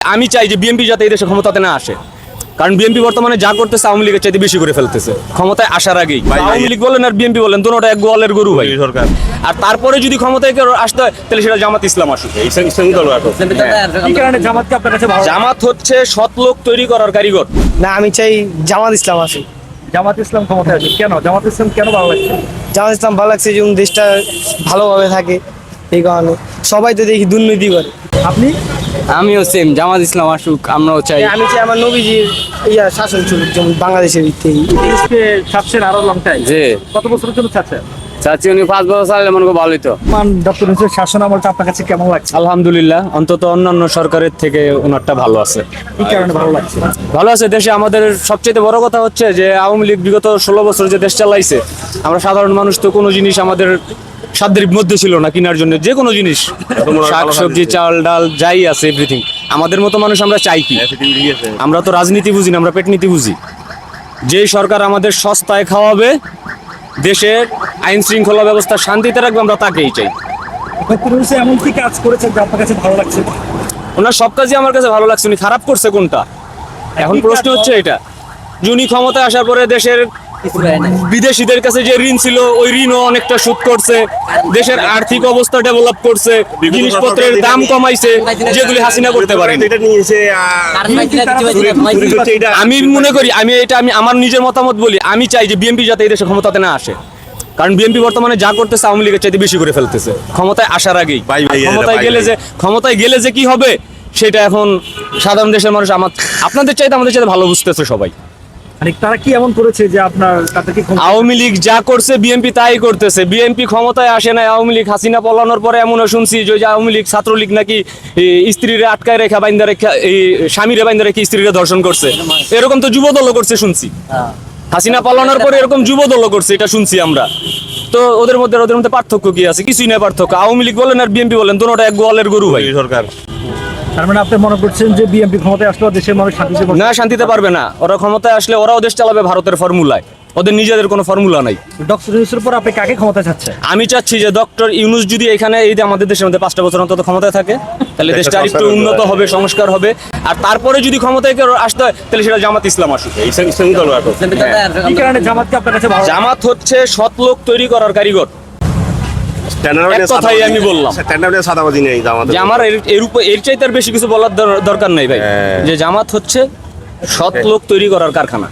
আমি চাই যে বিএনপি যাতে এই দেশে ক্ষমতাতে না আসে। কারণ বিএনপি বর্তমানে যা করতেছে আওয়ামী লীগের চাইতে বেশি করে ফেলতেছে। ক্ষমতায় আসার আগেই। আওয়ামী লীগ বলেন আর বিএনপি বলেন দুটোটা এক গোয়ালের গরু ভাই। সরকার। আর তারপরে যদি ক্ষমতায় কেউ আসতে হয় তাহলে সেটা জামাত ইসলাম আসুক। জামাত। হচ্ছে সৎ লোক তৈরি করার কারিগর। না আমি চাই জামাত ইসলাম আসুক। জামাত ইসলাম ক্ষমতায় আছে কেন? জামাত ইসলাম কেন ভালো লাগছে? জামাত ইসলাম ভালো লাগছে যেমন দেশটা ভালোভাবে থাকে। এই কারণে সবাই তো দেখি দুর্নীতি করে। আপনি? আমিও সেম জামাত ইসলাম আসুক আমরাও চাই। আমি চাই আমার নবীজির ইয়া শাসন চলুক যেমন বাংলাদেশের থেকে আরও লং টাইম জি। কত বছরের জন্য ছাড়ছেন চাচ্ছি উনি পাঁচ বছর চালালে মনে করো ভালোই তো। ডক্টর ইউনুসের শাসন আমলটা আপনার কাছে কেমন লাগছে? আলহামদুলিল্লাহ অন্তত অন্যান্য সরকারের থেকে ওনারটা ভালো আছে। কি কারণে ভালো লাগছে? ভালো আছে দেশে আমাদের সবচেয়ে বড় কথা হচ্ছে যে আওয়ামী লীগ বিগত ষোলো বছর যে দেশ চালাইছে আমরা সাধারণ মানুষ তো কোনো জিনিস আমাদের সাধ্যের মধ্যে ছিল না কেনার জন্য যে কোনো জিনিস শাক সবজি চাল ডাল যাই আছে এভরিথিং আমাদের মতো মানুষ আমরা চাই কি? আমরা তো রাজনীতি বুঝি না আমরা পেটনীতি বুঝি। যে সরকার আমাদের সস্তায় খাওয়াবে দেশের আইন শৃঙ্খলা ব্যবস্থা শান্তিতে রাখবে আমরা তাকেই চাই। এমন কি কাজ করেছেন যে আপনার কাছে ভালো লাগছে ওনার সব কাজই আমার কাছে ভালো লাগছে উনি খারাপ করছে কোনটা? এখন প্রশ্ন হচ্ছে এটা। যে উনি ক্ষমতায় আসার পরে দেশের বিদেশিদের কাছে যে ঋণ ছিল ওই ঋণও অনেকটা সুদ করছে। দেশের আর্থিক অবস্থা ডেভেলপ করছে জিনিসপত্রের দাম কমাইছে যেগুলি হাসিনা করতে এটা আমি মনে করি আমি এটা আমি আমার নিজের মতামত বলি আমি চাই যে বিএনপি যাতে এই দেশে ক্ষমতাতে না আসে। কারণ বিএনপি বর্তমানে যা করতেছে আওয়ামী লীগের চাইতে বেশি করে ফেলতেছে। ক্ষমতায় আসার আগেই। ভাই, ভাই, আর ক্ষমতায় গেলে যে ক্ষমতায় গেলে যে কি হবে সেটা এখন সাধারণ দেশের মানুষ আমার আপনাদের চাইতে আমাদের চাইতে ভালো বুঝতেছে সবাই। মানে তারা কি এমন করেছে যে আপনার তাদেরকে আওয়ামী লীগ যা করছে বিএনপি তাই করতেছে। বিএনপি ক্ষমতায় আসে না আওয়ামী লীগ হাসিনা পলানোর পরে এমনও শুনছি যে আওয়ামী লীগ ছাত্রলীগ নাকি স্ত্রীরে আটকায় রেখা বাইন্দা রেখা এই স্বামীরে বাইন্দা রেখে স্ত্রীরে দর্শন করছে। এরকম তো যুব দলও করছে শুনছি। হাসিনা পালানোর পরে এরকম যুব দলও করছে এটা শুনছি আমরা। তো ওদের মধ্যে ওদের মধ্যে পার্থক্য কি আছে? কিছুই নাই পার্থক্য। আওয়ামী লীগ বলেন আর বিএনপি বলেন দুটোটা এক গোয়ালের গরু ভাই। সরকার। তার মানে আপনি মনে করছেন যে বিএনপি ক্ষমতায় আসলে দেশের মানুষ শান্তিতে না শান্তিতে পারবে না। ওরা ক্ষমতায় আসলে ওরাও দেশ চালাবে ভারতের ফর্মুলায় ওদের নিজেদের কোনো ফর্মুলা নাই। ডক্টর ইউনুসের পর আপনি কাকে ক্ষমতা চাচ্ছেন? আমি চাচ্ছি যে ডক্টর ইউনুস যদি এখানে এই যে আমাদের দেশের মধ্যে পাঁচটা বছর অন্তত ক্ষমতায় থাকে তাহলে দেশটা আর একটু উন্নত হবে সংস্কার হবে। আর তারপরে যদি ক্ষমতায় কেউ আসতে হয় তাহলে সেটা জামাত ইসলাম আসুক। কারণে জামাতকে আপনার কাছে জামাত হচ্ছে সৎ লোক তৈরি করার কারিগর। কথাই আমি বললাম। সাদাবাজি নেই আমাদের যে আমার এর- এর উপর এর চাইতে আর বেশি কিছু বলার দরকার নেই ভাই। হ্যাঁ। যে জামাত হচ্ছে সৎ লোক তৈরি করার কারখানা।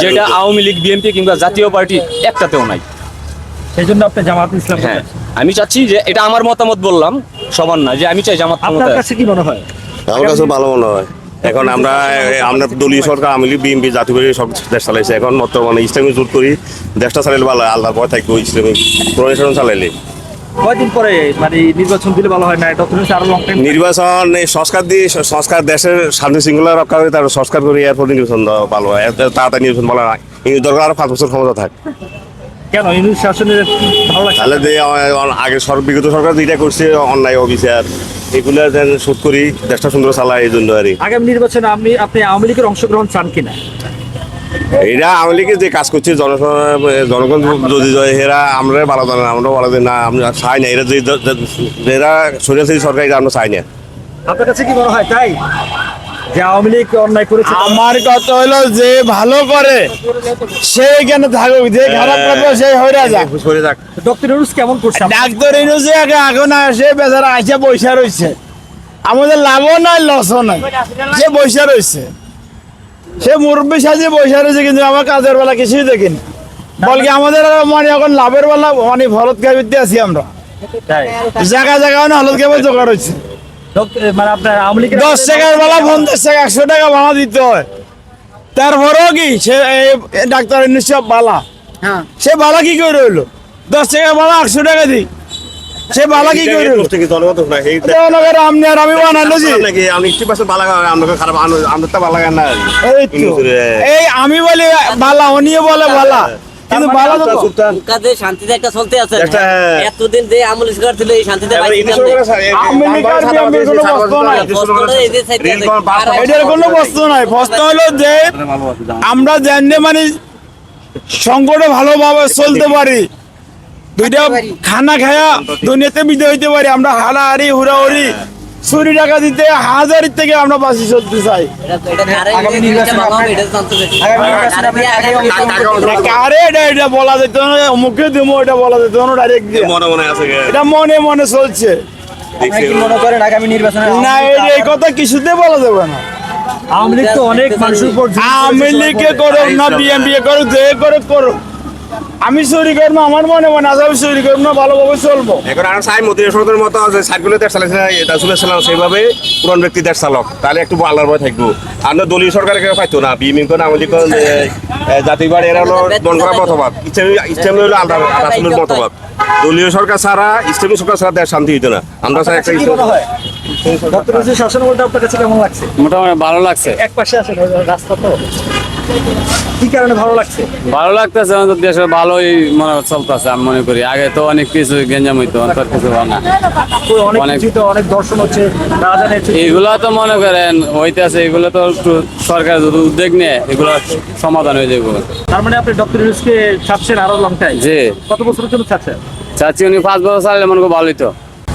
যেটা আওয়ামী লীগ বিএনপি কিংবা জাতীয় পার্টি একটাতেও নাই। সেই জন্য আপনি জামাত ইসলাম হ্যাঁ। আমি চাচ্ছি যে এটা আমার মতামত বললাম সবার না যে আমি চাই জামাত আপনার কাছে কি মনে হয়? আমার কাছে ভালো মনে হয়। এখন আমরা আমরা দলীয় সরকার আমি বিএনপি জাতীয় পার্টি সব দেশ চালাইছে। এখন বর্তমানে ইসলামী জোট করি দেশটা চালাইলে ভালো হয়, আল্লাহ ভয় থাকবে ইসলামী প্রশাসন চালাইলে। কয়দিন পরে মানে নির্বাচন দিলে ভালো হয়? না ডক্টর ইউনুস আরও লং টাইম নির্বাচন এই সংস্কার দিয়ে সংস্কার দেশের শান্তি শৃঙ্খলা রক্ষা করে তার সংস্কার করে এরপর নির্বাচন ভালো হয়। এত তাড়াতাড়ি নির্বাচন ভালো হয়। কিন্তু দরকার আরও পাঁচ বছর ক্ষমতা থাক। কেন? ইউনুস শাসনের ভালো লাগছে তাহলে যে আগে সর বিগত সরকার যেটা করছে অন্যায় অবিচার এগুলো যেন শোধ করি দেশটা সুন্দর চালায় এই জন্য আর। আগামী নির্বাচনে আপনি আপনি আওয়ামী লীগের অংশগ্রহণ চান কিনা? এরা আওয়ামী লীগের যে কাজ করছে জনগণ জনগণ যদি জয় এরা আমরা ভালো জানে না আমরা ভালো জানি না আমরা চাই না। এরা যে যে- যে- এরা সরিয়াসি সরকার এটা আমরা চাই না। আপনার কাছে কি মনে হয়? তাই? যে আওয়ামী লীগ অন্যায় করেছে। আমার কথা হলো যে ভালো করে সে কেন থাকুক যে খারাপ করবে সেই হয়ে যাক। সরে যাক। ডক্টর ইউনুস কেমন করছে? ডাক্তার আগে এখন আসে বেচারা আসে বৈশা রয়েছে আমাদের লাভও নাই লসও নাই। সে বৈশা রয়েছে সে মুরব্বী সাজে বৈশা রয়েছে কিন্তু আমার কাজের বেলা কিছুই দেখিনি। বলকে আমাদের আর মানে এখন লাভের বেলা মানে ভরত খাইতে আছি আমরা। জায়গা জায়গা মানে হলুদ খাবার জোগাড় হচ্ছে মানে আপনার দশ টাকার বেলা পঞ্চাশ টাকা একশো টাকা ভাড়া দিতে হয়। তারপরেও কি সে ডাক্তার নিশ্চয় বালা। সে বালা কি করে রইল দশ টাকা ভাড়া একশো টাকা দিই। সে বালা কি করে জনগণ আর আমি বানাইলো জি। নাকি আমি একটু পাশে ভালো আমরা খারাপ আমরা তো ভালো না এই আমি বলি বালা উনিও বলে বালা। কিন্তু বালা তো কাজে শান্তিতে একটা চলতে আছে। এতদিন যে এই শান্তিতে নাই। এটার কোনো হলো যে আমরা জানলে মানে সংকটে ভালোভাবে চলতে পারি। দুইটা খানা খায়া দুনিয়াতে বিদে হইতে পারি। আমরা হাড়াহাড়ি হুড়াহুড়ি চুরি টাকা দিতে হাজারের থেকে আমরা বাসি চলতে চাই। এটা- এটা কারে এটা এটা বলা যেত না অমুকে দিমো এটা বলা যেত না ডাইরেক্ট দিয়ে। মনে মনে আছে এটা মনে মনে চলছে। মনে করেন আগামী নির্বাচনে না এই কথা কিছুতে বলা যাবে না। আওয়ামী লীগ তো অনেক মানুষের উপর আওয়ামী লীগে করুক না বিএনপি করুক যে করুক করুক। আমি চুরি করব আমার মনে মনে আছে আমি চুরি করব না ভালোভাবে চলবো। এখন আর সাই মোদী সরকারের মতো আছে সাইকেলে দেশ চালাইছে এটা শুনেছিলাম সেইভাবে পুরান ব্যক্তি দেশ চালক। তাহলে একটু আল্লাহর ভয় থাকব। আর না দলীয় সরকার কেউ পাইতো না বিএমপি কোন আমাদের কোন জাতিবাড়ি এরা হলো মন করা মতবাদ। ইসলামী ইসলামী হলো আল্লাহ রাসুলের মতবাদ। দলীয় সরকার ছাড়া ইসলামী সরকার ছাড়া দেশ শান্তি হইতো না। আমরা চাই একটা হয় মোটামুটি ভালো লাগছে। এক পাশে আছে রাস্তা তো। কি কারণে ভালো লাগছে? ভালো লাগতেছে আমাদের দেশে ভালোই মনে চলতেছে আমি মনে করি। আগে তো অনেক কিছু গেঞ্জাম হইতো অন্তর কিছু হয় না। অনেক অনেক- দর্শন হচ্ছে এইগুলা তো মনে করেন হইতেছে এগুলো তো একটু সরকার যদি উদ্যোগ নেয় এগুলো সমাধান হয়ে যাবে তার মানে আপনি ডক্টর ইউসুফকে চাচ্ছেন আরও লং টাইম জি। কত বছরের জন্য চাচ্ছেন চাচ্ছি উনি পাঁচ বছর চাইলে মনে করি ভালোই তো।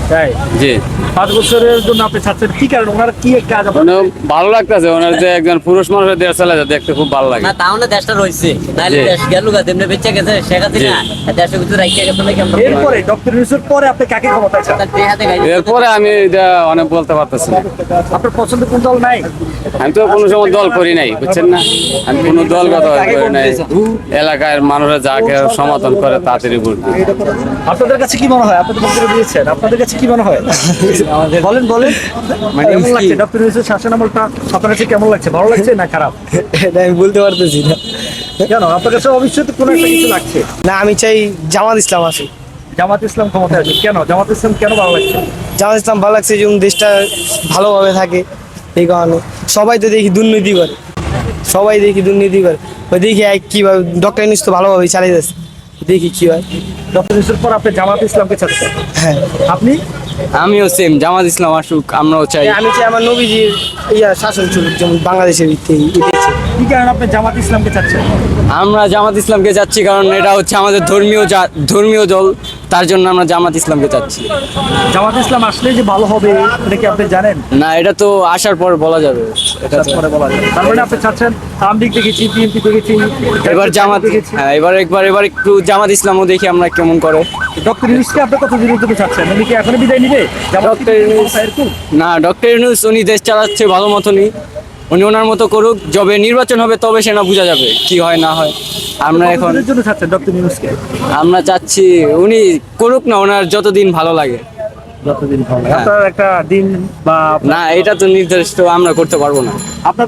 তাই? জি। পাঁচ বছরের জন্য আপনি চাচ্ছেন কি কারণ? ওনার কি কাজ আপনার? মানে ভালো লাগতেছে ওনার যে একজন পুরুষ মানুষের দেশ চালায় দেখতে খুব ভালো লাগে। না তাহলে দেশটা রয়েছে। নাহলে দেশ গেল গা তেমনি বেঁচে গেছে শেখ হাসিনা দেশের ভিতরে রাখিয়ে গেছে নাকি আমরা এরপরে ডক্টর পরে আপনি কাকে চান? গাড়ি এরপরে আমি এটা অনেক বলতে পারতেছি না। আপনার পছন্দ কোন দল নাই? আমি তো কোনো সময় দল করি নাই বুঝছেন না? আমি কোনো দলগত করি নাই। এলাকার মানুষরা যাকে সমাধান করে তাড়াতাড়ি ভোট আপনাদের কাছে কি মনে হয়? আপনাদের বক্তব্য দিয়েছেন আপনাদের কাছে কি মনে হয়? বলেন বলেন। কেমন লাগছে? ডক্টর ইউসুফ শাসন আমলটা আপনার কাছে কেমন লাগছে? ভালো লাগছে না খারাপ? এটা আমি বলতে পারতেছি না। কেন? আপনার কাছে অবশ্যই তো কোনো একটা কিছু লাগছে? না আমি চাই জামাত ইসলাম আসুক। জামাত ইসলাম ক্ষমতায় আছে কেন? জামাত ইসলাম কেন ভালো লাগছে? জামাত ইসলাম ভালো লাগছে যেমন দেশটা ভালোভাবে থাকে। এই কারণে সবাই তো দেখি দুর্নীতি করে। সবাই দেখি দুর্নীতি করে। ওই দেখি কীভাবে ডক্টর ইউনিস তো ভালোভাবে চালিয়ে যাচ্ছে। দেখি কী হয়। ডক্টর ইউসুফ পর আপনি জামাত ইসলামকে চাচ্ছেন হ্যাঁ। আপনি? আমিও সেম জামাত ইসলাম আসুক, আমরাও চাই। আমি চাই আমার নবীজির ইয়া শাসন চলুক যেমন বাংলাদেশের দেখছি কি কারণে আপনি জামাত ইসলামকে চাচ্ছেন? আমরা জামাত ইসলামকে যাচ্ছি কারণ এটা হচ্ছে আমাদের ধর্মীয় ধর্মীয় দল তার জন্য আমরা জামাত ইসলামকে চাচ্ছি। জামাত ইসলাম আসলে যে ভালো হবে এটা কি আপনি জানেন? না এটা তো আসার পর বলা যাবে। এটা পরে বলা যায় তার মানে আপনি চাচ্ছেন আওয়ামী লীগ দেখেছি বিএনপি দেখেছি এবার জামাত হ্যাঁ এবার একবার এবার একটু জামাত ইসলামও দেখি আমরা কেমন করে। ডক্টর ইউনুসকে আপনি কত দিনের জন্য চাচ্ছেন? উনি কি এখনও বিদায় নিবে? ডক্টর ইউনুস- না ডক্টর ইউনুস উনি দেশ চালাচ্ছে ভালো মতনই। উনি ওনার মতো করুক যবে নির্বাচন হবে তবে সেটা বোঝা যাবে কি হয় না হয়। আমরা এখন আমরা চাচ্ছি উনি করুক না ওনার যতদিন ভালো লাগে। যতদিন হ্যাঁ। আপনার একটা দিন বা না এটা তো নির্দিষ্ট আমরা করতে পারব না। আপনার